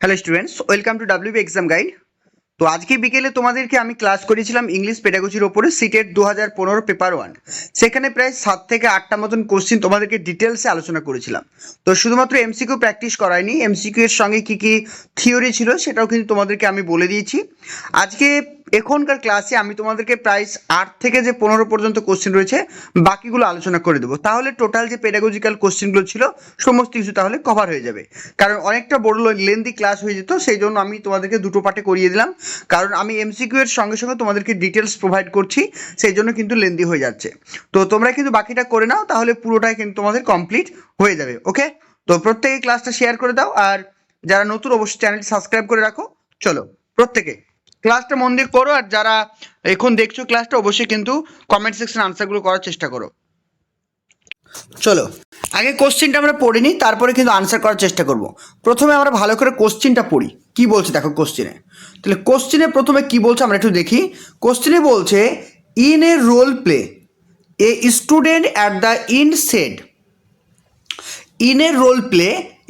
Hello students welcome to WB exam guide তো আজকে বিকেলে তোমাদেরকে আমি ক্লাস করেছিলাম ইংলিশ পেডাগজির ওপরে সিটের দু হাজার পনেরো পেপার ওয়ান সেখানে প্রায় সাত থেকে আটটা মতন কোশ্চিন তোমাদেরকে ডিটেলসে আলোচনা করেছিলাম। তো শুধুমাত্র এমসিকিউ প্র্যাকটিস করায়নি এমসিকিউ এর সঙ্গে কি কি থিওরি ছিল সেটাও কিন্তু তোমাদেরকে আমি বলে দিয়েছি। আজকে এখনকার ক্লাসে আমি তোমাদেরকে প্রায় আট থেকে যে পনেরো পর্যন্ত কোশ্চেন রয়েছে, বাকিগুলো আলোচনা করে দেবো। তাহলে টোটাল যে পেডাগজিক্যাল কোশ্চেনগুলো ছিল, সমস্ত কিছু তাহলে কভার হয়ে যাবে। কারণ অনেকটা বড় লেন্দি ক্লাস হয়ে যেত, সেই জন্য আমি তোমাদেরকে দুটো পার্টে করিয়ে দিলাম। কারণ আমি এমসিকিউ এর সঙ্গে সঙ্গে তোমাদেরকে ডিটেলস প্রোভাইড করছি, সেই জন্য কিন্তু লেন্দি হয়ে যাচ্ছে। তো তোমরা কিন্তু বাকিটা করে নাও, তাহলে পুরোটাই কিন্তু তোমাদের কমপ্লিট হয়ে যাবে ওকে তো প্রত্যেকে ক্লাসটা শেয়ার করে দাও, আর যারা নতুন অবশ্যই চ্যানেলটি সাবস্ক্রাইব করে রাখো। চলো, প্রত্যেকে ক্লাসটা মন দিয়ে করো, আর যারা এখন দেখছ ক্লাসটা অবশ্যই কিন্তু কমেন্ট সেকশন আনসারগুলো করার চেষ্টা করো। চলো, আগে কোশ্চেনটা আমরা পড়ে নিই, তারপরে কিন্তু আনসার করার চেষ্টা করব। প্রথমে আমরা ভালো করে কোশ্চেনটা পড়ি। কি বলছে দেখো কোশ্চেনে তাহলে কোশ্চেনে প্রথমে কি বলছে আমরা একটু দেখি। কোশ্চেনে বলছে in a role play a student at the end said in a role play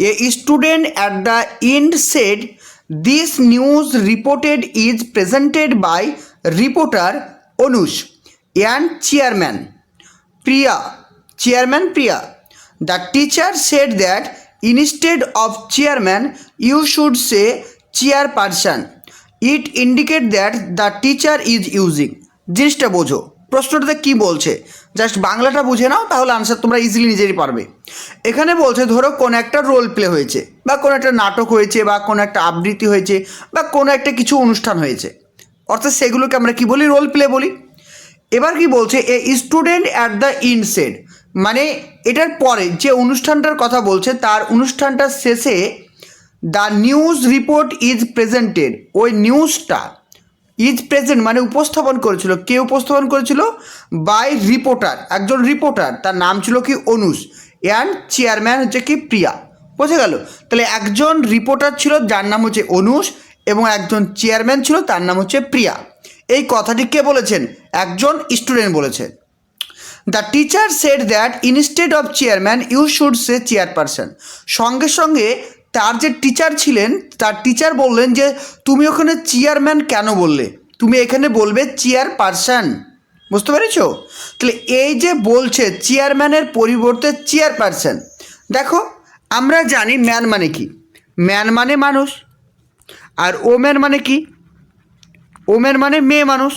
a student at the end said this news reported is presented by reporter Anush and chairman Priya. Chairman Priya. The teacher said that instead of chairman, you should say chairperson. It indicates that the teacher is using. জিনিসটা বোঝো প্রশ্নটাতে কি বলছে just বাংলাটা বুঝে নাও তাহলে answer তোমরা easily নিজেরই পারবে এখানে বলছে ধরো কোনো একটা রোল প্লে হয়েছে বা কোনো একটা নাটক হয়েছে বা কোনো একটা আবৃত্তি হয়েছে বা কোনো একটা কিছু অনুষ্ঠান হয়েছে অর্থাৎ সেগুলোকে আমরা কি বলি রোল প্লে বলি এবার কি বলছে a student at the end said মানে এটার পরে যে অনুষ্ঠানটার কথা বলছে, তার অনুষ্ঠানটার শেষে the news report is presented ওই নিউজটা ইজ প্রেজেন্ট মানে উপস্থাপন করেছিল। কে উপস্থাপন করেছিল? বাই রিপোর্টার একজন রিপোর্টার তার নাম ছিল কি? অনুষ অ্যান্ড চেয়ারম্যান হচ্ছে কি? প্রিয়া। বোঝা গেল? তাহলে একজন রিপোর্টার ছিল, যার নাম হচ্ছে অনুষ এবং একজন চেয়ারম্যান ছিল, তার নাম হচ্ছে প্রিয়া। এই কথাটি কে বলেছেন? একজন স্টুডেন্ট বলেছেন। The teacher said that instead of chairman you should say chairperson সঙ্গে সঙ্গে তার যে টিচার ছিলেন, তার টিচার বললেন যে, তুমি ওখানে চেয়ারম্যান কেন বললে? তুমি এখানে বলবে চেয়ারপারসন বুঝতে পেরেছ? তাহলে এই যে বলছে চেয়ারম্যানের পরিবর্তে চেয়ারপারসন দেখো, আমরা জানি ম্যান মানে কি। ম্যান মানে মানুষ। আর ওম্যান মানে কি? ওম্যান মানে মেয়ে মানুষ।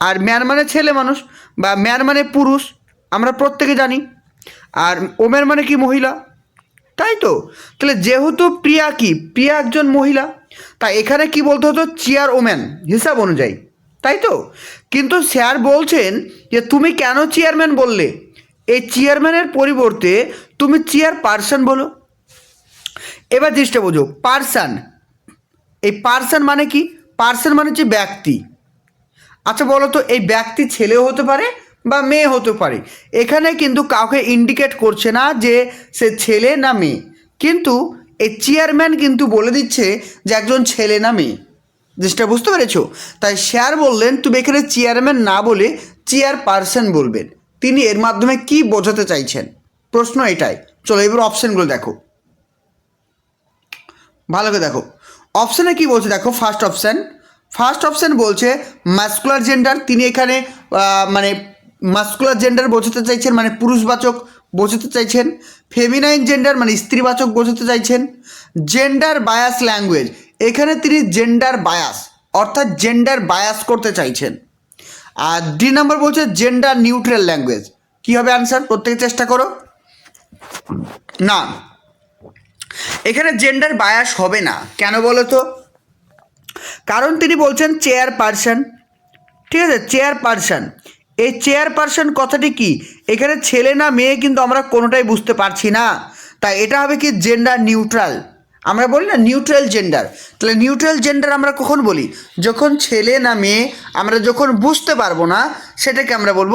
আর ম্যান মানে ছেলে মানুষ। বা ম্যান মানে পুরুষ। আমরা প্রত্যেকে জানি। আর ওমেন মানে কি মহিলা? তাই তো। তাহলে যেহেতু প্রিয়া কি? প্রিয়া একজন মহিলা। তাই এখানে কি বলতে হতো? চেয়ার ওম্যান হিসাব অনুযায়ী। তাই তো? কিন্তু স্যার বলছেন যে, তুমি কেন চেয়ারম্যান বললে? এই চেয়ারম্যানের পরিবর্তে তুমি চেয়ার পার্সন বলো। এবার জিনিসটা বোঝো। পার্সন এই পার্সন মানে কি? পার্সন মানে হচ্ছে ব্যক্তি। আচ্ছা বলো তো, এই ব্যক্তি ছেলেও হতে পারে বা মেয়ে হতে পারে। এখানে কিন্তু কাউকে ইন্ডিকেট করছে না যে সে ছেলে না মেয়ে। কিন্তু এই চেয়ারম্যান কিন্তু বলে দিচ্ছে যে একজন ছেলে না মেয়ে। জিনিসটা বুঝতে পেরেছ? তাই স্যার বললেন, তুমি এখানে চেয়ারম্যান না বলে চেয়ার পার্সন বলবেন। তিনি এর মাধ্যমে কি বোঝাতে চাইছেন? প্রশ্ন এটাই। চলো এবার অপশানগুলো দেখো। ভালো করে দেখো। অপশানে কি বলছে দেখো ফার্স্ট অপশান ফার্স্ট অপশান বলছে মাস্কুলার জেন্ডার তিনি এখানে মানে মাস্কুলার জেন্ডার বোঝাতে চাইছেন মানে পুরুষবাচক বোঝাতে চাইছেন, ফেমিনাইন জেন্ডার মানে স্ত্রীবাচক বোঝাতে চাইছেন, জেন্ডার বায়াস ল্যাঙ্গুয়েজ, এখানে তিনি জেন্ডার বায়াস, অর্থাৎ জেন্ডার বায়াস করতে চাইছেন। আর ডি নাম্বার বলছে জেন্ডার নিউট্রাল ল্যাঙ্গুয়েজ, কী হবে আনসার? প্রত্যেকে চেষ্টা করো। না, এখানে জেন্ডার বায়াস হবে না, কেন বলো তো? কারণ তিনি বলছেন চেয়ার পারসন ঠিক আছে চেয়ার পারসন এই চেয়ার পারসন কথাটি কি? এখানে ছেলে না মেয়ে কিন্তু আমরা কোনোটাই বুঝতে পারছি না। তাই এটা হবে কি জেন্ডার নিউট্রাল আমরা বলি না নিউট্রাল জেন্ডার তাহলে নিউট্রাল জেন্ডার আমরা কখন বলি? যখন ছেলে না মেয়ে আমরা যখন বুঝতে পারব না, সেটাকে আমরা বলব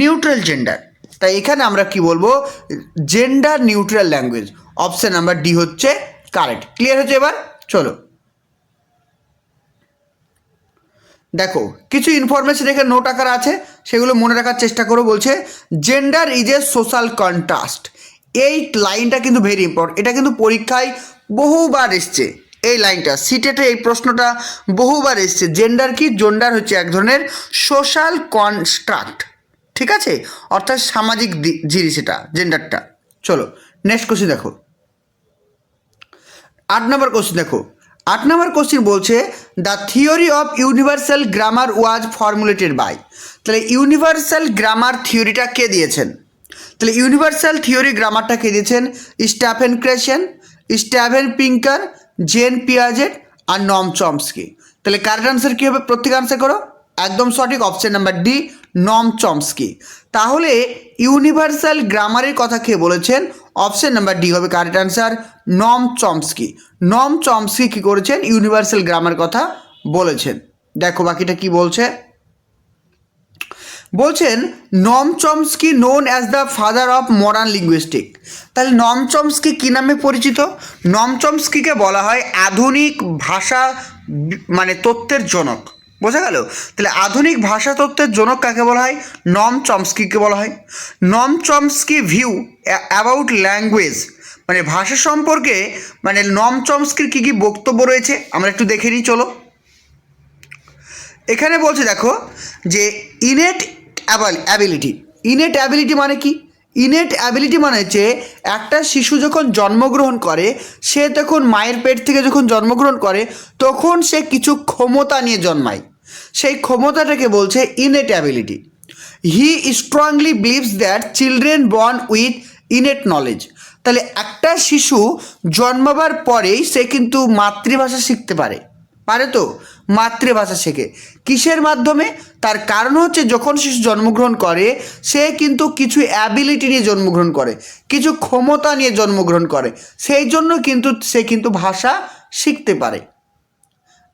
নিউট্রাল জেন্ডার তাই এখানে আমরা কি বলব? Gender neutral language option number D হচ্ছে কারেক্ট ক্লিয়ার হচ্ছে এবার? চলো। দেখো, কিছু ইনফরমেশন এখানে নোট আকার আছে, সেগুলো মনে রাখার চেষ্টা করো, বলছে gender is a social contrast এই লাইনটা কিন্তু ভেরি ইম্পর্টেন্ট এটা কিন্তু পরীক্ষায় বহুবার এসছে। এই লাইনটা সিটেটে এই প্রশ্নটা বহুবার এসছে জেন্ডার কি? জেন্ডার হচ্ছে এক ধরনের সোশ্যাল কনস্ট্রাক্ট ঠিক আছে? অর্থাৎ সামাজিক জিনিস এটা জেন্ডারটা চলো নেক্সট কোশ্চেন দেখো। আট নম্বর কোশ্চেন দেখো। আট নম্বর কোশ্চেন বলছে the theory of universal grammar was formulated by তাহলে ইউনিভার্সাল গ্রামার থিওরিটা কে দিয়েছেন? তাহলে ইউনিভার্সাল থিওরি গ্রামারটা কে দিয়েছেন? স্টাফেন ক্রেশন স্টাভেন পিঙ্কার জেন পিয়াজেট আর নম চমস্কি তাহলে কারেক্ট আনসার কী হবে? প্রত্যেক আনসার করো। একদম সঠিক। Option number D Noam Chomsky. তাহলে ইউনিভার্সাল গ্রামারের কথা কে বলেছেন? অপশন নাম্বার ডি হবে correct answer Noam Chomsky. Noam Chomsky কী করেছেন? ইউনিভার্সাল গ্রামার কথা বলেছেন। দেখো বাকিটা কি বলছে? বলছেন, Noam Chomsky known as the father of modern linguistic তাহলে নম চমস্কি কী নামে পরিচিত? নম চমস্কিকে বলা হয় আধুনিক ভাষা মানে তত্ত্বের জনক। বোঝা গেল? তাহলে আধুনিক ভাষা তত্ত্বের জনক কাকে বলা হয়? নম চমস্কিকে বলা হয়। নম চমস্কি ভিউ অ্যাবাউট ল্যাঙ্গুয়েজ মানে ভাষা সম্পর্কে মানে নম চমস্কির কী কী বক্তব্য রয়েছে? আমরা একটু দেখে নিই, চলো। এখানে বলছে, দেখো, যে ইনেট অ্যাবিলিটি ইনেট অ্যাবিলিটি মানে কি? ইনেট অ্যাবিলিটি মানে হচ্ছে একটা শিশু যখন জন্মগ্রহণ করে, সে তখন মায়ের পেট থেকে যখন জন্মগ্রহণ করে, তখন সে কিছু ক্ষমতা নিয়ে জন্মায়। সেই ক্ষমতাটাকে বলছে innate ability he strongly believes that children born with innate knowledge তাহলে একটা শিশু জন্মাবার পরেই সে কিন্তু মাতৃভাষা শিখতে পারে। পারে তো? মাতৃভাষা শেখে। কিসের মাধ্যমে? তার কারণ হচ্ছে যখন শিশু জন্মগ্রহণ করে, সে কিন্তু কিছু অ্যাবিলিটি নিয়ে জন্মগ্রহণ করে, কিছু ক্ষমতা নিয়ে জন্মগ্রহণ করে। সেই জন্য কিন্তু সে কিন্তু ভাষা শিখতে পারে।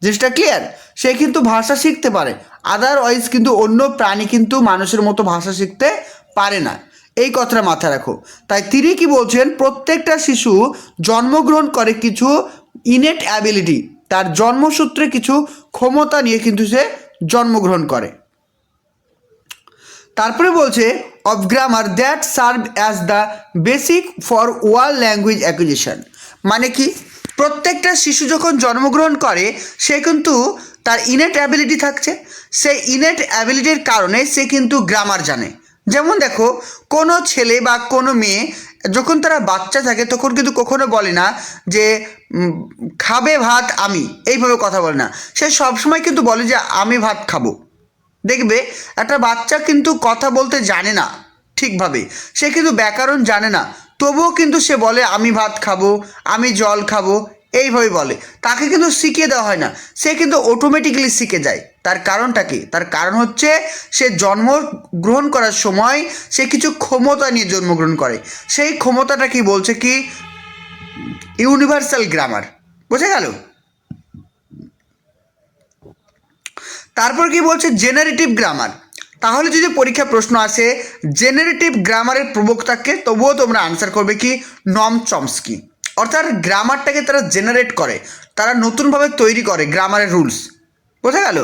জিনিসটা ক্লিয়ার সে কিন্তু ভাষা শিখতে পারে। আদারওয়াইজ কিন্তু অন্য প্রাণী কিন্তু মানুষের মতো ভাষা শিখতে পারে না। এই কথাটা মাথায় রাখো। তাই তিনি কি বলছেন? প্রত্যেকটা শিশু জন্মগ্রহণ করে কিছু ইনেট অ্যাবিলিটি তার জন্মসূত্রে কিছু ক্ষমতা নিয়ে কিন্তু সে জন্মগ্রহণ করে। তারপরে বলছে of grammar that serve as the basic for world language acquisition মানে কি? প্রত্যেকটা শিশু যখন জন্মগ্রহণ করে, সে কিন্তু তার ইনেট অ্যাবিলিটি থাকছে। সেই ইনেট অ্যাবিলিটির কারণে সে কিন্তু গ্রামার জানে। যেমন দেখো, কোনো ছেলে বা কোনো মেয়ে যখন তারা বাচ্চা থাকে, তখন কিন্তু কখনো বলে না যে খাবে ভাত আমি। এইভাবে কথা বলে না। সে সবসময় কিন্তু বলে যে, আমি ভাত খাব। দেখবে, একটা বাচ্চা কিন্তু কথা বলতে জানে না ঠিকভাবে। সে কিন্তু ব্যাকরণ জানে না। তবুও কিন্তু সে বলে, আমি ভাত খাব, আমি জল খাব। এইভাবে বলে। তাকে কিন্তু শিখিয়ে দেওয়া হয় না। সে কিন্তু অটোমেটিক্যালি শিখে যায়। তার কারণটা কি? তার কারণ হচ্ছে সে জন্ম গ্রহণ করার সময় সে কিছু ক্ষমতা নিয়ে জন্মগ্রহণ করে। সেই ক্ষমতাটা কি বলছে কি? ইউনিভার্সাল গ্রামার বোঝা গেল? তারপর কি বলছে? জেনারেটিভ গ্রামার তাহলে যদি পরীক্ষা প্রশ্ন আসে জেনারেটিভ গ্রামারের প্রবক্তাকে তবুও তোমরা আনসার করবে কি? নম চমস্কি অর্থাৎ গ্রামারটাকে তারা জেনারেট করে, তারা নতুনভাবে তৈরি করে গ্রামারের রুলস বোঝা গেল?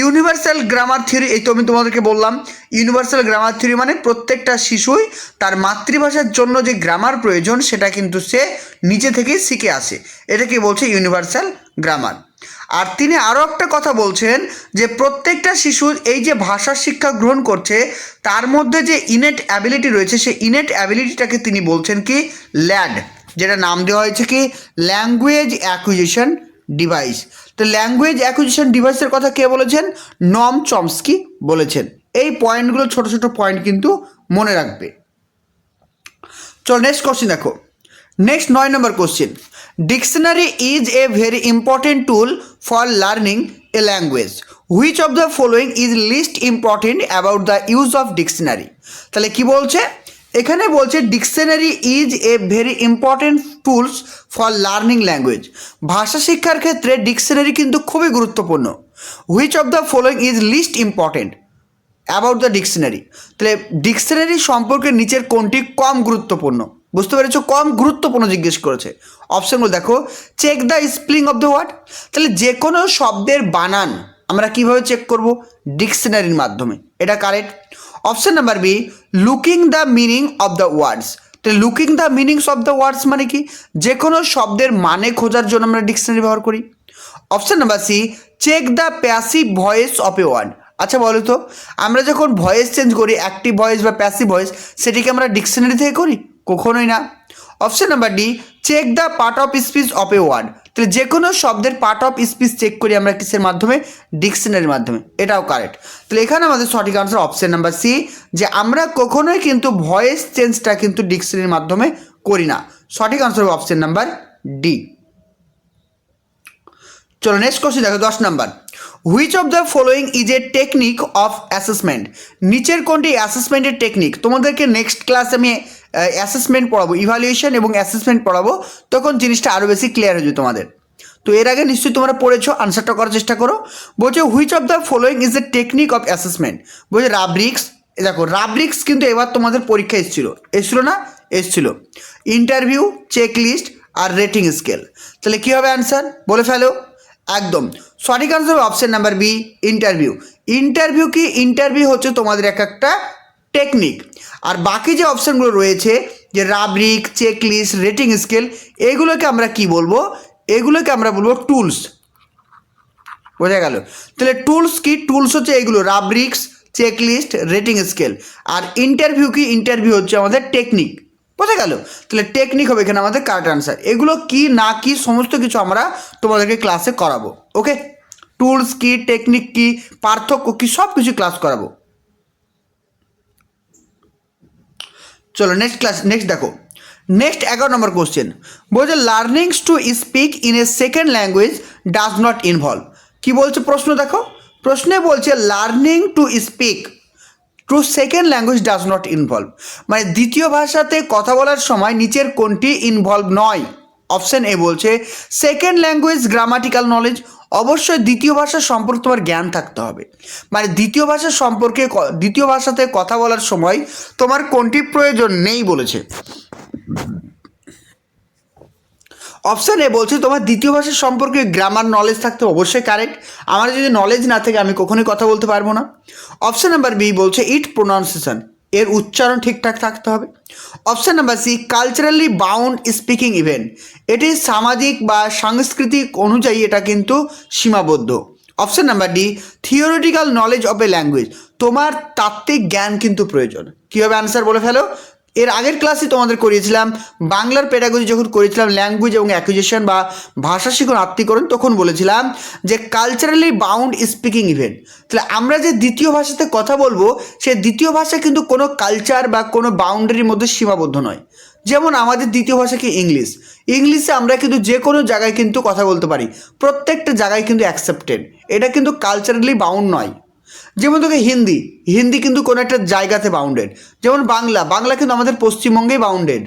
ইউনিভার্সাল গ্রামার থিওরি এই তো আমি তোমাদেরকে বললাম ইউনিভার্সাল গ্রামার থিওরি মানে প্রত্যেকটা শিশুই তার মাতৃভাষার জন্য যে গ্রামার প্রয়োজন, সেটা কিন্তু সে নিজে থেকেই শিখে আসে। এটাকে বলছে ইউনিভার্সাল গ্রামার আর তিনি আরও একটা কথা বলছেন যে প্রত্যেকটা শিশু এই যে ভাষা শিক্ষা গ্রহণ করছে, তার মধ্যে যে ইনেট অ্যাবিলিটি রয়েছে, সেই ইনেট অ্যাবিলিটিটাকে তিনি বলছেন কি? ল্যাড। যেটা নাম দেওয়া হয়েছে কি? ল্যাঙ্গুয়েজ অ্যাকুইজিশন ডিভাইস তো ল্যাঙ্গুয়েজ অ্যাকুইজিশন ডিভাইসের কথা কে বলেছেন? নম চমস্কি বলেছেন। এই পয়েন্টগুলো ছোট ছোট পয়েন্ট কিন্তু মনে রাখবে। চলো নেক্সট কোশ্চেন দেখো। নেক্সট নয় নম্বর question dictionary is a very important tool for learning a language which of the following is list important about the use of dictionary তাহলে কি বলছে? এখানে বলছে dictionary is a very important tools for learning language ভাষা শিক্ষার ক্ষেত্রে dictionary কিন্তু খুবই গুরুত্বপূর্ণ। Which of the following is list important about the dictionary তাহলে ডিকশনারি সম্পর্কে নিচের কোনটি কম গুরুত্বপূর্ণ? বুঝতে পেরেছ? কম গুরুত্বপূর্ণ জিজ্ঞেস করেছে। অপশনগুলো দেখো। Check the spelling of the word তাহলে যে কোনো শব্দের বানান আমরা কীভাবে চেক করব? ডিকশনারির মাধ্যমে। এটা correct option number B looking the meaning of the words তো looking the meanings of the words মানে কি? যে কোনো শব্দের মানে খোঁজার জন্য আমরা ডিকশনারি ব্যবহার করি। Option number C check the passive voice of a word আচ্ছা বলো তো, আমরা যখন ভয়েস চেঞ্জ করি অ্যাক্টিভ ভয়েস বা প্যাসিভ ভয়েস সেটিকে আমরা ডিকশনারি থেকে করি? কখনোই না। Option number D check the part of speech of a word তাহলে যে কোনো শব্দের পার্ট অফ স্পিচ চেক করি আমরা কিসের মাধ্যমে? ডিকশনারির মাধ্যমে। এটাও কারেক্ট তাহলে এখানে আমাদের সঠিক আনসার অপশন নাম্বার সি যে আমরা কখনোই কিন্তু ভয়েস চেঞ্জটা কিন্তু ডিকশনারির মাধ্যমে করি না। সঠিক আনসার হবে অপশন নাম্বার ডি চলো নেক্সট কোশ্চেন দেখো, দশ number which of the following is a technique of assessment নিচের কোনটি অ্যাসেসমেন্টের টেকনিক তোমাদেরকে নেক্সট ক্লাস আমি অ্যাসেসমেন্ট পড়াবো ইভালুয়েশন এবং অ্যাসেসমেন্ট পড়াবো, তখন জিনিসটা আরও বেশি ক্লিয়ার হয়ে যাবে তোমাদের। তো এর আগে নিশ্চয়ই তোমরা পড়েছো আনসারটা করার চেষ্টা করো। বলছে which of the following is a technique of assessment বলছে রাব্রিক্স দেখো রাব্রিক্স কিন্তু এবার তোমাদের পরীক্ষা এসেছিল। এসছিলো না? এসেছিল। ইন্টারভিউ চেক লিস্ট আর রেটিং স্কেল তাহলে কী হবে অ্যান্সার বলে ফেলো। একদম। সঠিক আনসার হবে option number B interview interview কি? ইন্টারভিউ হচ্ছে তোমাদের এক একটা টেকনিক আর বাকি যে অপশানগুলো রয়েছে, যে rubric check list rating scale এগুলোকে আমরা কি বলব? এগুলোকে আমরা বলব টুলস বোঝা গেল? তাহলে টুলস কি? টুলস হচ্ছে এগুলো rubrics check list rating scale আর ইন্টারভিউ কি? ইন্টারভিউ হচ্ছে আমাদের টেকনিক বোঝা গেল? তাহলে টেকনিক হবে এখানে আমাদের কারেক্ট আনসার এগুলো কি, না কি, সমস্ত কিছু আমরা তোমাদেরকে ক্লাসে করাবো। ওকে টুলস কি টেকনিক কি, পার্থক্য কি সব কিছু ক্লাস করাবো। চলো নেক্সট ক্লাস নেক্সট দেখো। নেক্সট এগারো নম্বর কোশ্চেন বলছে learnings to speak in a second language does not involve কি বলছে প্রশ্ন দেখো। প্রশ্নে বলছে learning to speak to second language does not involve মানে দ্বিতীয় ভাষাতে কথা বলার সময় নিচের কোনটি ইনভলভ নয়? অপশন এ বলছে সেকেন্ড ল্যাঙ্গুয়েজ গ্রামাটিক্যাল নলেজ অবশ্যই দ্বিতীয় ভাষা সম্পর্কে তোমার জ্ঞান থাকতে হবে। মানে দ্বিতীয় ভাষা সম্পর্কে দ্বিতীয় ভাষাতে কথা বলার সময় তোমার কোনটি প্রয়োজন নেই বলেছে। অপশান এ বলছে, তোমার দ্বিতীয় ভাষা সম্পর্কে গ্রামার নলেজ থাকতে অবশ্যই কারেক্ট আমার যদি নলেজ না থাকে, আমি কখনোই কথা বলতে পারব না। অপশান নাম্বার বি বলছে ইট প্রোনাউন্সিয়েশন এর উচ্চারণ ঠিকঠাক থাকতে হবে। Option number C culturally bound speaking event এটি সামাজিক বা সাংস্কৃতিক অনুযায়ী এটা কিন্তু সীমাবদ্ধ। Option number D theoretical knowledge of a language তোমার তাত্ত্বিক জ্ঞান কিন্তু প্রয়োজন। কীভাবে অ্যান্সার বলে ফেলো? এর আগের ক্লাসে তোমাদের করিয়েছিলাম, বাংলার পেডাগজি যখন করেছিলাম ল্যাঙ্গুয়েজ এবং অ্যাকুইজেশন বা ভাষা শিখন আত্মীকরণ, তখন বলেছিলাম যে কালচারালি বাউন্ড স্পিকিং ইভেন্ট তাহলে আমরা যে দ্বিতীয় ভাষাতে কথা বলব, সে দ্বিতীয় ভাষা কিন্তু কোনো কালচার বা কোনো বাউন্ডারির মধ্যে সীমাবদ্ধ নয়। যেমন আমাদের দ্বিতীয় ভাষা কি ইংলিশ ইংলিশে আমরা কিন্তু যে কোনো জায়গায় কিন্তু কথা বলতে পারি। প্রত্যেকটা জায়গায় কিন্তু অ্যাকসেপ্টেড এটা কিন্তু কালচারালি বাউন্ড নয়। যেমন তোকে হিন্দি হিন্দি কিন্তু কোনো একটা জায়গাতে বাউন্ডেড যেমন বাংলা বাংলা কিন্তু আমাদের পশ্চিমবঙ্গেই বাউন্ডেড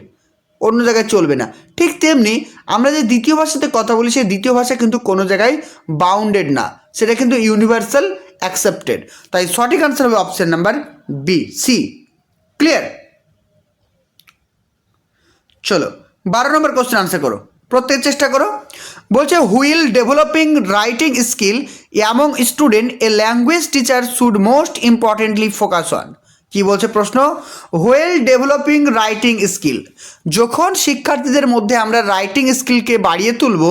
অন্য জায়গায় চলবে না। ঠিক তেমনি আমরা যে দ্বিতীয় ভাষাতে কথা বলি, সেই দ্বিতীয় ভাষা কিন্তু কোনো জায়গায় বাউন্ডেড না। সেটা কিন্তু ইউনিভার্সাল অ্যাকসেপ্টেড তাই সঠিক আনসার হবে option number B C clear চলো, বারো নম্বর কোশ্চেন আনসার করো। প্রত্যেক চেষ্টা করো। বলছে while developing writing skill among student a language teacher should most importantly focus on কি বলছে প্রশ্ন? হুয়েল ডেভেলপিং রাইটিং স্কিল যখন শিক্ষার্থীদের মধ্যে আমরা রাইটিং স্কিলকে বাড়িয়ে তুলব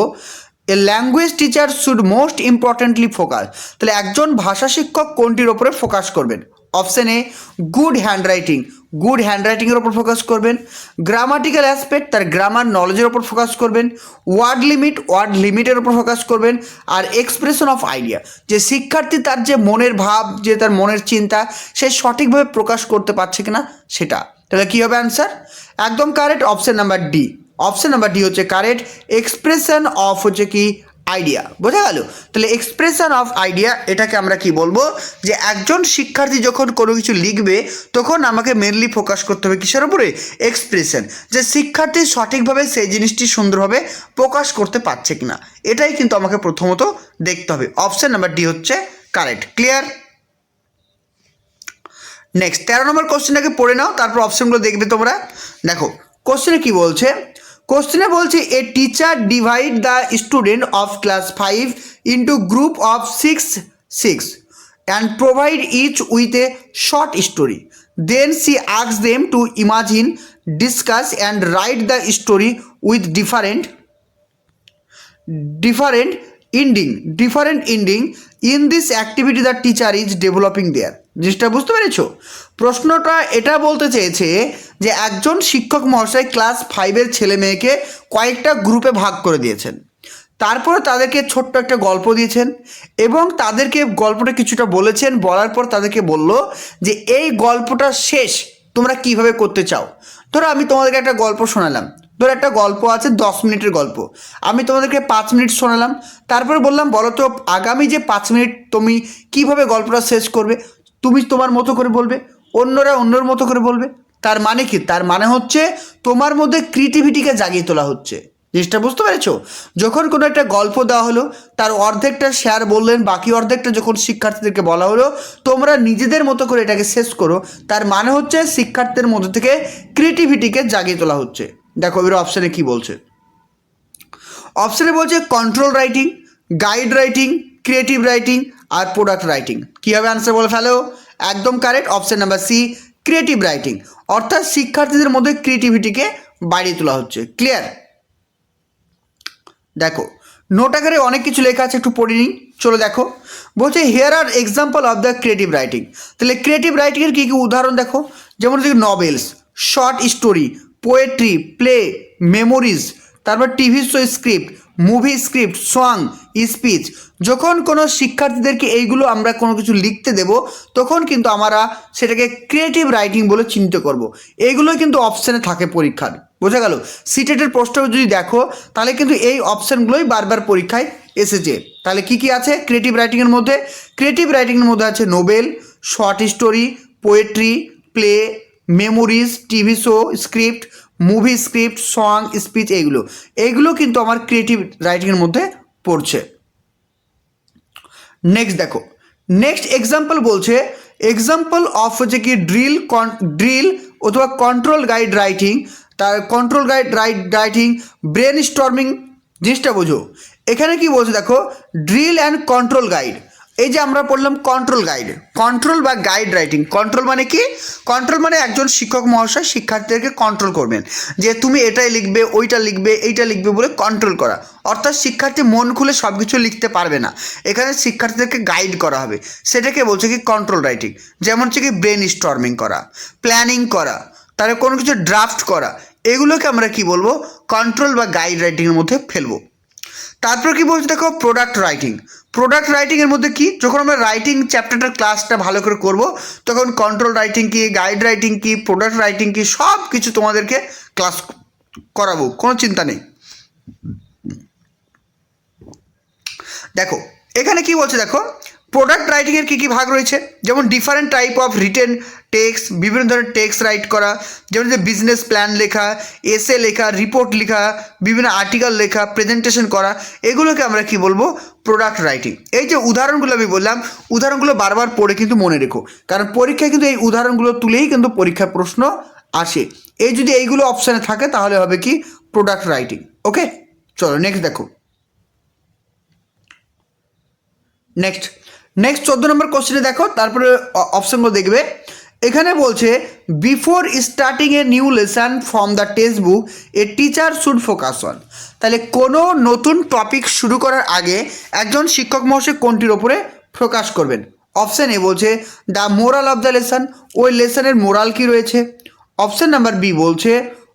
a language teacher should most importantly focus তাহলে একজন ভাষা শিক্ষক কোনটির ওপরে ফোকাস করবেন? Option A good hand writing good hand রাইটিংয়ের ওপর ফোকাস করবেন। গ্রামাটিক্যাল অ্যাসপেক্ট তার গ্রামার নলেজের ওপর ফোকাস করবেন। ওয়ার্ড লিমিট ওয়ার্ড লিমিটের ওপর ফোকাস করবেন। আর এক্সপ্রেশন অফ আইডিয়া যে শিক্ষার্থী তার যে মনের ভাব, যে তার মনের চিন্তা, সে সঠিকভাবে প্রকাশ করতে পারছে কিনা সেটা। তাহলে কী হবে অ্যান্সার একদম correct option number D option number D হচ্ছে কারেক্ট এক্সপ্রেশন অফ হচ্ছে কি? আইডিয়া বোঝা গেল? তাহলে এক্সপ্রেশন অফ আইডিয়া এটাকে আমরা কি বলব? যে একজন শিক্ষার্থী যখন কোনো কিছু লিখবে, তখন আমাকে মেনলি ফোকাস করতে হবে কিসের উপরে? এক্সপ্রেশন যে শিক্ষার্থী সঠিকভাবে সেই জিনিসটি সুন্দরভাবে প্রকাশ করতে পারছে কিনা। এটাই কিন্তু আমাকে প্রথমত দেখতে হবে। অপশন নাম্বার ডি হচ্ছে কারেক্ট ক্লিয়ার নেক্সট তেরো নম্বর কোশ্চেনটাকে পড়ে নাও, তারপর অপশনগুলো দেখবে তোমরা। দেখো কোশ্চেনে কি বলছে? কোশ্চেনে বলছে a teacher divide the student of class five into group of six six and provide each with a short story then she asks them to imagine discuss and write the story with different different ending. Different ending. In this activity, the teacher is developing there. জিনিসটা বুঝতে পেরেছ? প্রশ্নটা এটা বলতে চেয়েছে যে একজন শিক্ষক মহাশয় ক্লাস ফাইভের ছেলে মেয়েকে কয়েকটা গ্রুপে ভাগ করে দিয়েছেন। তারপরে তাদেরকে ছোট্ট একটা গল্প দিয়েছেন এবং তাদেরকে গল্পটা কিছুটা বলেছেন, বলার পর তাদেরকে বলল যে এই গল্পটা শেষ, তোমরা কীভাবে করতে চাও? ধরো আমি তোমাদেরকে একটা গল্প শোনালাম। ধরো একটা গল্প আছে দশ মিনিটের গল্প। আমি তোমাদেরকে পাঁচ মিনিট শোনালাম। তারপরে বললাম, বলো তো আগামী যে পাঁচ মিনিট তুমি কীভাবে গল্পটা শেষ করবে? তুমি তোমার মতো করে বলবে, অন্যরা অন্যর মতো করে বলবে। তার মানে কি? তার মানে হচ্ছে তোমার মধ্যে ক্রিয়েটিভিটিকে জাগিয়ে তোলা হচ্ছে। জিনিসটা বুঝতে পেরেছ? যখন কোনো একটা গল্প দেওয়া হলো, তার অর্ধেকটা শেয়ার বললেন, বাকি অর্ধেকটা যখন শিক্ষার্থীদেরকে বলা হলো, তোমরা নিজেদের মতো করে এটাকে শেষ করো। তার মানে হচ্ছে শিক্ষার্থীদের মধ্যে থেকে ক্রিয়েটিভিটিকে জাগিয়ে তোলা হচ্ছে। দেখো, এবার অপশানে কি বলছে? অপশানে বলছে control writing guide writing creative writing আর প্রোডাক্ট রাইটিং কী হবে আনসার বলে ফেলো? একদম correct option number C creative writing অর্থাৎ শিক্ষার্থীদের মধ্যে ক্রিয়েটিভিটিকে বাড়িয়ে তোলা হচ্ছে। ক্লিয়ার দেখো নোট আকারে অনেক কিছু লেখা আছে, একটু পড়ে নিই। চলো দেখো। বলছে here are example of the creative writing তাহলে ক্রিয়েটিভ রাইটিংয়ের কী কী উদাহরণ দেখো? যেমন হচ্ছে novels short story poetry play memories তারপর TV show script movie, script, song, speech, যখন কোনো শিক্ষার্থীদেরকে এইগুলো আমরা কোনো কিছু লিখতে দেব, তখন কিন্তু আমরা সেটাকে ক্রিয়েটিভ রাইটিং বলে চিহ্নিত করব। এইগুলোই কিন্তু অপশানে থাকে পরীক্ষার। বোঝা গেল? সিটেটের প্রশ্ন যদি দেখো, তাহলে কিন্তু এই অপশানগুলোই বারবার পরীক্ষায় এসেছে। তাহলে কি কি আছে? ক্রিয়েটিভ রাইটিংয়ের মধ্যে? ক্রিয়েটিভ রাইটিংয়ের মধ্যে আছে novel short story poetry play memories TV show script movie script song speech এইগুলো এইগুলো কিন্তু আমার ক্রিয়েটিভ রাইটিংয়ের মধ্যে পড়ছে। নেক্সট দেখো। নেক্সট এক্সাম্পল বলছে এক্সাম্পল অফ হচ্ছে কি ড্রিল ড্রিল অথবা কন্ট্রোল গাইড রাইটিং তার control guide write writing brainstorming জিনিসটা বোঝো। এখানে কি বলছে দেখো ড্রিল অ্যান্ড কন্ট্রোল গাইড এই যে আমরা পড়লাম কন্ট্রোল গাইড কন্ট্রোল বা গাইড রাইটিং কন্ট্রোল মানে কি? কন্ট্রোল মানে একজন শিক্ষক মহাশয়, শিক্ষার্থীদেরকে কন্ট্রোল করবেন। যে তুমি এটাই লিখবে, ওইটা লিখবে, এইটা লিখবে বলে কন্ট্রোল করা। অর্থাৎ শিক্ষার্থী মন খুলে সব কিছু লিখতে পারবে না। এখানে শিক্ষার্থীদেরকে গাইড করা হবে। সেটাকে বলছে কি? কন্ট্রোল রাইটিং যেমন হচ্ছে কি? ব্রেন স্টর্মিং করা প্ল্যানিং করা, তাহলে কোনো কিছু ড্রাফট করা। এগুলোকে আমরা কি বলব? কন্ট্রোল বা গাইড রাইটিংয়ের মধ্যে ফেলব। তারপর কি বলছে দেখো? প্রোডাক্ট রাইটিং প্রোডাক্ট রাইটিংয়ের মধ্যে কি? যখন আমরা রাইটিং চ্যাপ্টারটার ক্লাসটা ভালো করে করব, তখন কন্ট্রোল রাইটিং কি গাইড রাইটিং কি প্রোডাক্ট রাইটিং কি সব কিছু তোমাদেরকে ক্লাস করাবো, কোনো চিন্তা নেই। দেখো, এখানে কি বলছে দেখো? প্রোডাক্ট রাইটিংয়ের কী কী ভাগ রয়েছে? যেমন different type of written text বিভিন্ন ধরনের টেক্স রাইট করা, যেমন যে বিজনেস প্ল্যান লেখা এসে লেখা রিপোর্ট লেখা, বিভিন্ন আর্টিকেল লেখা প্রেজেন্টেশন করা, এগুলোকে আমরা কি বলব? প্রোডাক্ট রাইটিং এই যে উদাহরণগুলো আমি বললাম, উদাহরণগুলো বারবার পড়ে কিন্তু মনে রেখো, কারণ পরীক্ষায় কিন্তু এই উদাহরণগুলো তুলেই কিন্তু পরীক্ষার প্রশ্ন আসে। এই যদি এইগুলো অপশানে থাকে, তাহলে হবে কি? প্রোডাক্ট রাইটিং ওকে চলো নেক্সট দেখো। নেক্সট নেক্সট চোদ্দ নম্বর কোশ্চেনে দেখো, তারপরে অপশানগুলো দেখবে। এখানে বলছে before starting a new lesson from the textbook a teacher should focus on তাহলে কোনো নতুন টপিক শুরু করার আগে একজন শিক্ষক মহাশয় কোনটির ওপরে ফোকাস করবেন? অপশান এ বলছে the moral of the lesson ওই লেসনের মোরাল কি রয়েছে? অপশান নাম্বার বি বলছে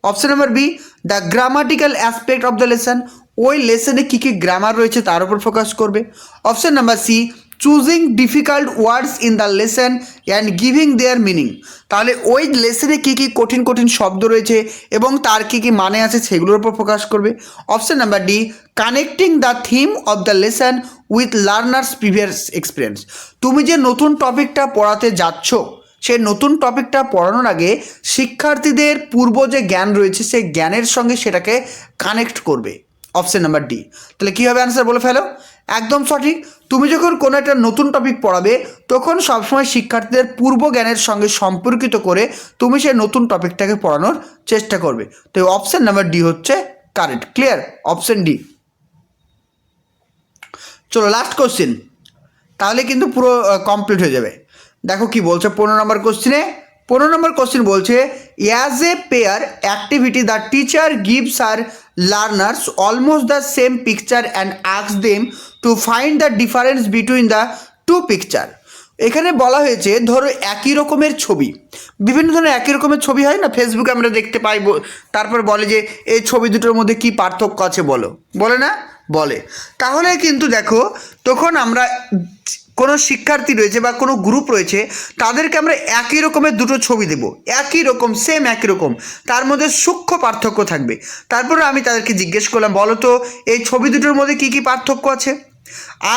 option number B the grammatical aspect of the lesson ওই লেসনে কী কী গ্রামার রয়েছে তার উপর ফোকাস করবে? Option number C choosing difficult words in the lesson and giving their meaning তাহলে ওই লেসনে কী কী কঠিন কঠিন শব্দ রয়েছে এবং তার কী কী মানে আছে সেগুলোর উপর প্রকাশ করবে। Option number D connecting the theme of the lesson with learners previous experience তুমি যে নতুন টপিকটা পড়াতে যাচ্ছ, সেই নতুন টপিকটা পড়ানোর আগে শিক্ষার্থীদের পূর্ব যে জ্ঞান রয়েছে, সেই জ্ঞানের সঙ্গে সেটাকে কানেক্ট করবে। অপশন নাম্বার ডি তাহলে কী হবে অ্যান্সার বলে ফেলো? একদম সঠিক। তুমি যখন কোনো একটা নতুন টপিক পড়াবে, তখন সবসময় শিক্ষার্থীদের পূর্ব জ্ঞানের সঙ্গে সম্পর্কিত করে তুমি সেই নতুন টপিকটাকে পড়ানোর চেষ্টা করবে। তো অপশান নাম্বার ডি হচ্ছে কারেক্ট ক্লিয়ার অপশন ডি চলো লাস্ট কোশ্চেন তাহলে কিন্তু পুরো কমপ্লিট হয়ে যাবে। দেখো কি বলছে পনেরো নম্বর কোশ্চেনে পনেরো নম্বর কোশ্চেন বলছে as a pair activity the teacher gives our learners almost the same picture and asks them to find the difference between the two picture এখানে বলা হয়েছে, ধরো একই রকমের ছবি। বিভিন্ন ধরনের একই রকমের ছবি হয় না? ফেসবুকে আমরা দেখতে পাই তারপর বলে যে, এই ছবি দুটোর মধ্যে কি পার্থক্য আছে বলো? বলে না? বলে। তাহলে কিন্তু দেখো, তখন আমরা কোনো শিক্ষার্থী রয়েছে বা কোনো গ্রুপ রয়েছে, তাদেরকে আমরা একই রকমের দুটো ছবি দেব। একই রকম সেম একই রকম। তার মধ্যে সূক্ষ্ম পার্থক্য থাকবে। তারপরে আমি তাদেরকে জিজ্ঞেস করলাম, বলো তো, এই ছবি দুটোর মধ্যে কী কী পার্থক্য আছে?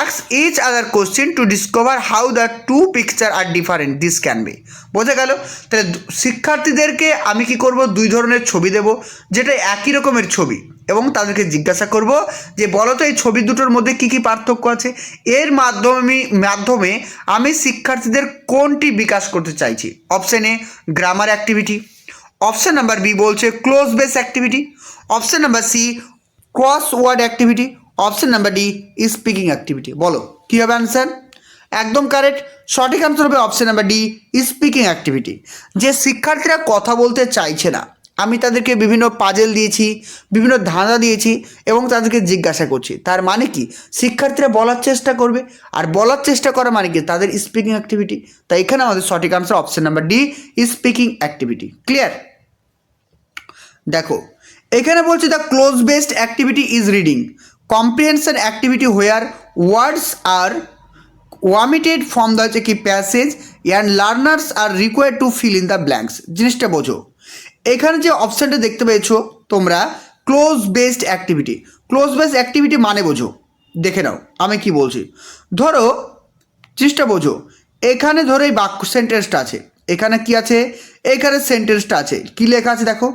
Asks each other question to discover how the two picture are different this can be বোঝা গেল? তাহলে শিক্ষার্থীদেরকে আমি কি করব? দুই ধরনের ছবি দেব, যেটা একই রকমের ছবি। এবং তাদেরকে জিজ্ঞাসা করব যে বলো তো এই ছবি দুটোর মধ্যে কি কি পার্থক্য আছে? এর মাধ্যমে মাধ্যমে আমি শিক্ষার্থীদের কোনটি বিকাশ করতে চাইছি? Option grammar activity option number B বলছে cloze base activity option number C crossword activity option number D speaking activity বলো, কী হবে অ্যান্সার একদম কারেক্ট সঠিক আনসার হবে option number D speaking activity যে শিক্ষার্থীরা কথা বলতে চাইছে না, আমি তাদেরকে বিভিন্ন পাজেল দিয়েছি, বিভিন্ন ধাঁধা দিয়েছি এবং তাদেরকে জিজ্ঞাসা করছি। তার মানে কি? শিক্ষার্থীরা বলার চেষ্টা করবে, আর বলার চেষ্টা করা মানে কি? তাদের স্পিকিং অ্যাক্টিভিটি তাই এখানে আমাদের সঠিক answer option number D speaking activity clear দেখো, এখানে বলছে the cloze based activity is reading comprehension activity where words are omitted from the হচ্ছে কি passage and learners are required to fill in the blanks জিনিসটা বোঝো। এখানে যে অপশানটা দেখতে পেয়েছ তোমরা cloze based activity cloze based activity মানে বোঝো। দেখে নাও, আমি কি বলছি। ধরো, জিনিসটা বোঝো। এখানে ধরো এই বাক্য সেন্টেন্সটা আছে। এখানে কি আছে? এখানে সেন্টেন্সটা আছে। কি লেখা আছে দেখো?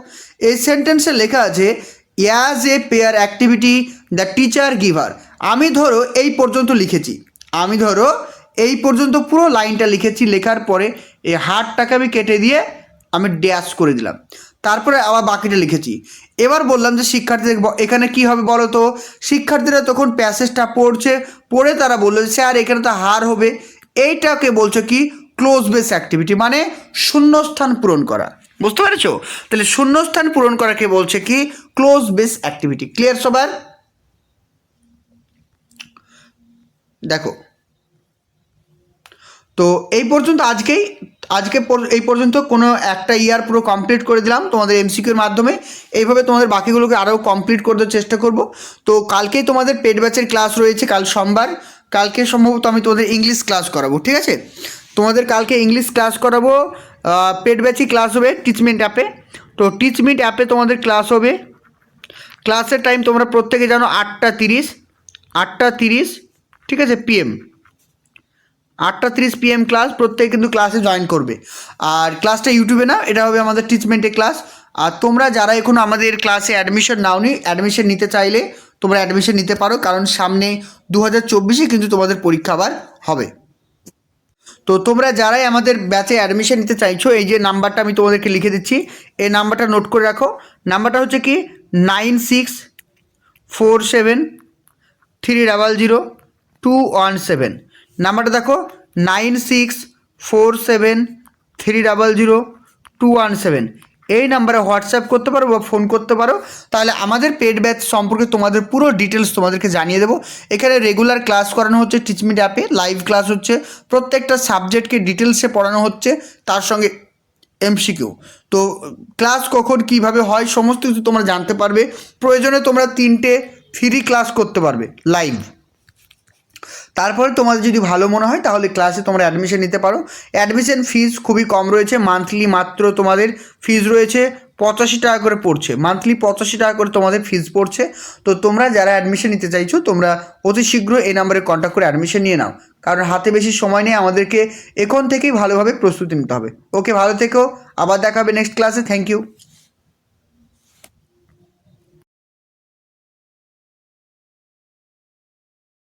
এই সেন্টেন্সে লেখা আছে as a pair activity the teacher gives আমি ধরো এই পর্যন্ত লিখেছি। আমি ধরো এই পর্যন্ত পুরো লাইনটা লিখেছি লেখার পরে এই হারটাকে আমি কেটে দিয়ে আমি ড্যাশ করে দিলাম। তারপরে আবার বাকিটা লিখেছি। এবার বললাম যে শিক্ষার্থীদের এখানে কি হবে বলো তো? শিক্ষার্থীরা তখন প্যাসেজটা পড়ছে পড়ে তারা বলল যে, স্যার এখানে তো হার হবে। এইটাকে বলছো কি? ক্লোজ বেস অ্যাক্টিভিটি মানে শূন্যস্থান পূরণ করা। বুঝতে পেরেছ? তাহলে শূন্যস্থান পূরণ করাকে বলছে কি? ক্লোজ বেস অ্যাক্টিভিটি ক্লিয়ার সবার? দেখো। তো এই পর্যন্ত আজকেই, আজকে এই পর্যন্ত কোনো একটা ইয়ার পুরো কমপ্লিট করে দিলাম তোমাদের এমসিকিউর মাধ্যমে। এইভাবে তোমাদের বাকিগুলোকে আরও কমপ্লিট করতে চেষ্টা করব। তো কালকেই তোমাদের পেড ব্যাচের ক্লাস রয়েছে কাল সোমবার। কালকে সম্ভবত আমি তোমাদের ইংলিশ ক্লাস করাবো, ঠিক আছে? তোমাদের কালকে ইংলিশ ক্লাস করাবো। পেড ব্যাচই ক্লাস হবে টিচমেন্ট অ্যাপে তো টিচমেন্ট অ্যাপে তোমাদের ক্লাস হবে। ক্লাসের টাইম তোমরা প্রত্যেকে জানো আটটা তিরিশ আটটা তিরিশ, ঠিক আছে পিএম আটটা তিরিশ পিএম ক্লাস প্রত্যেকে কিন্তু ক্লাসে জয়েন করবে। আর ক্লাসটা ইউটিউবে না, এটা হবে আমাদের ট্রিটমেন্টে ক্লাস আর তোমরা যারা এখন আমাদের ক্লাসে অ্যাডমিশন নাওনি অ্যাডমিশন নিতে চাইলে তোমরা অ্যাডমিশন নিতে পারো, কারণ সামনে দু হাজার কিন্তু তোমাদের পরীক্ষা আবার হবে। তো তোমরা যারাই আমাদের ব্যাচে অ্যাডমিশন নিতে চাইছো, এই যে নাম্বারটা আমি তোমাদেরকে লিখে দিচ্ছি, এই নাম্বারটা নোট করে রাখো। নাম্বারটা হচ্ছে কি? Nine six four seven three double zero two one seven নাম্বারটা দেখো nine six four seven three double zero two one seven এই নাম্বারে হোয়াটসঅ্যাপ করতে পারো বা ফোন করতে পারো। তাহলে আমাদের পেড ব্যাচ সম্পর্কে তোমাদের পুরো ডিটেলস তোমাদেরকে জানিয়ে দেবো। এখানে রেগুলার ক্লাস করানো হচ্ছে টিচমিট অ্যাপে, লাইভ ক্লাস হচ্ছে, প্রত্যেকটা সাবজেক্টকে ডিটেলসে পড়ানো হচ্ছে, তার সঙ্গে এমসিকিউ। তো ক্লাস কখন কীভাবে হয় সমস্ত কিছু তোমরা জানতে পারবে। প্রয়োজনে তোমরা তিনটে ফ্রি ক্লাস করতে পারবে, লাইভ। তারপরে তোমাদের যদি ভালো মনে হয়, তাহলে ক্লাসে তোমরা অ্যাডমিশন নিতে পারো। অ্যাডমিশন ফিস খুবই কম রয়েছে মান্থলি মাত্র তোমাদের ফিস রয়েছে পঁচাশি টাকা করে পড়ছে। মান্থলি পঁচাশি টাকা করে তোমাদের ফিস পড়ছে। তো তোমরা যারা অ্যাডমিশন নিতে চাইছো, তোমরা অতি শীঘ্র এই নাম্বারে কন্ট্যাক্ট করে অ্যাডমিশন নিয়ে নাও। কারণ হাতে বেশি সময় নেই, আমাদেরকে এখন থেকেই ভালোভাবে প্রস্তুতি নিতে হবে। ওকে ভালো থেকো। আবার দেখা হবে নেক্সট ক্লাসে থ্যাংক ইউ